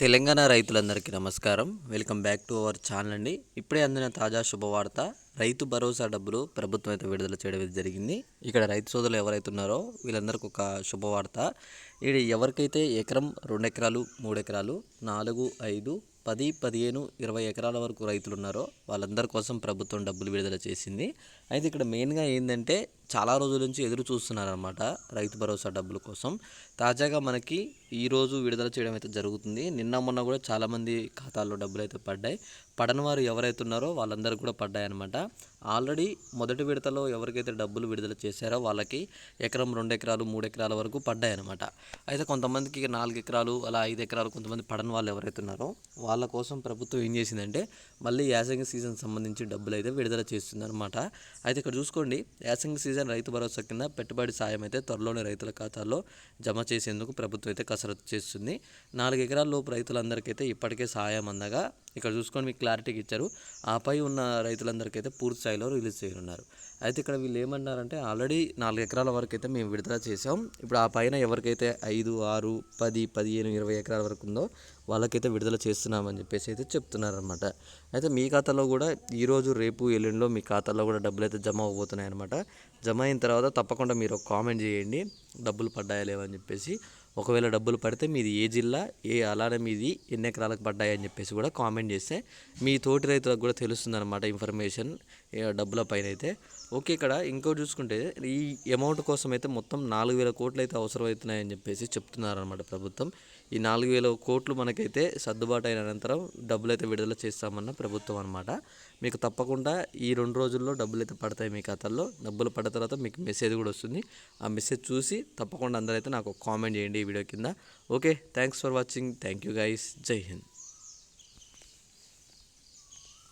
తెలంగాణ రైతులందరికీ నమస్కారం. Welcome back to our channel అండి. ఇప్పుడే అందిన తాజా శుభవార్త రైతు భరోసా డబ్బులు ప్రభుత్వం అయితే విడుదల చేయడం జరిగింది. ఇక్కడ రైతు సోదరులు ఎవరైతే ఉన్నారో వీళ్ళందరికీ ఒక శుభవార్త. ఇది ఎవరికైతే ఎకరం రెండు ఎకరాలు మూడు ఎకరాలు నాలుగు ఐదు పది పదిహేను ఇరవై ఎకరాల వరకు రైతులు ఉన్నారో వాళ్ళందరి కోసం ప్రభుత్వం డబ్బులు విడుదల చేసింది. అయితే ఇక్కడ మెయిన్గా ఏంటంటే చాలా రోజుల నుంచి ఎదురు చూస్తున్నారన్నమాట రైతు భరోసా డబ్బుల కోసం. తాజాగా మనకి ఈరోజు విడుదల చేయడం అయితే జరుగుతుంది. నిన్న మొన్న కూడా చాలామంది ఖాతాల్లో డబ్బులు అయితే పడ్డాయి. పడని వారు ఎవరైతే ఉన్నారో వాళ్ళందరికీ కూడా పడ్డాయి అనమాట ఆల్రెడీ మొదటి విడతలో ఎవరికైతే డబ్బులు విడుదల చేశారో వాళ్ళకి ఎకరం రెండు ఎకరాలు మూడు ఎకరాల వరకు పడ్డాయి అనమాట అయితే కొంతమందికి నాలుగు ఎకరాలు అలా ఐదు ఎకరాలు కొంతమంది పడని వాళ్ళు ఎవరైతే ఉన్నారో వాళ్ళ కోసం ప్రభుత్వం ఏం చేసిందంటే మళ్ళీ యాసంగి సీజన్ సంబంధించి డబ్బులు అయితే విడుదల చేస్తుందన్నమాట. అయితే ఇక్కడ చూసుకోండి యాసంగి సీజన్ రైతు భరోసా కింద పెట్టుబడి సాయం అయితే త్వరలోనే రైతుల ఖాతాల్లో జమ చేసేందుకు ప్రభుత్వం అయితే కసరత్తు చేస్తుంది. నాలుగు ఎకరాల లోపు రైతులందరికైతే ఇప్పటికే సాయం అందగా ఇక్కడ చూసుకొని మీకు క్లారిటీకి ఇచ్చారు. ఆపై ఉన్న రైతులందరికైతే పూర్తి స్థాయిలో రిలీజ్ చేయనున్నారు. అయితే ఇక్కడ వీళ్ళు ఏమన్నారంటే ఆల్రెడీ నాలుగు ఎకరాల వరకు అయితే మేము విడుదల చేసాం ఇప్పుడు ఆ పైన ఎవరికైతే ఐదు ఆరు పది పదిహేను ఇరవై ఎకరాల వరకు ఉందో వాళ్ళకైతే విడుదల చేస్తున్నామని చెప్పేసి అయితే చెప్తున్నారనమాట అయితే మీ ఖాతాలో కూడా ఈరోజు రేపు ఎల్లుండిలో మీ ఖాతాలో కూడా డబ్బులు అయితే జమ అవబోతున్నాయి అనమాట జమ అయిన తర్వాత తప్పకుండా మీరు ఒక కామెంట్ చేయండి. డబ్బులు పడ్డాయా లేవని చెప్పేసి ఒకవేళ డబ్బులు పడితే మీది ఏ జిల్లా ఏ అలానే మీది ఎన్ని ఎకరాలకు పడ్డాయి అని చెప్పేసి కూడా కామెంట్ చేస్తే మీ తోటి రైతులకు కూడా తెలుస్తుంది అనమాట ఇన్ఫర్మేషన్ డబ్బుల పైన అయితే ఓకే ఇక్కడ ఇంకో చూసుకుంటే ఈ అమౌంట్ కోసం అయితే మొత్తం నాలుగు వేల కోట్లు అయితే అవసరమవుతున్నాయని చెప్పేసి చెప్తున్నారనమాట ప్రభుత్వం. ఈ నాలుగు వేల కోట్లు మనకైతే సర్దుబాటు అయిన అనంతరం డబ్బులు అయితే విడుదల చేస్తామన్న ప్రభుత్వం అనమాట మీకు తప్పకుండా ఈ రెండు రోజుల్లో డబ్బులు అయితే పడతాయి మీ ఖాతాల్లో. డబ్బులు పడిన తర్వాత మీకు మెసేజ్ కూడా వస్తుంది. ఆ మెసేజ్ చూసి తప్పకుండా అందరైతే నాకు కామెంట్ చేయండి. ఈ వీడియో కింద. Okay thanks for watching thank you guys Jai Hind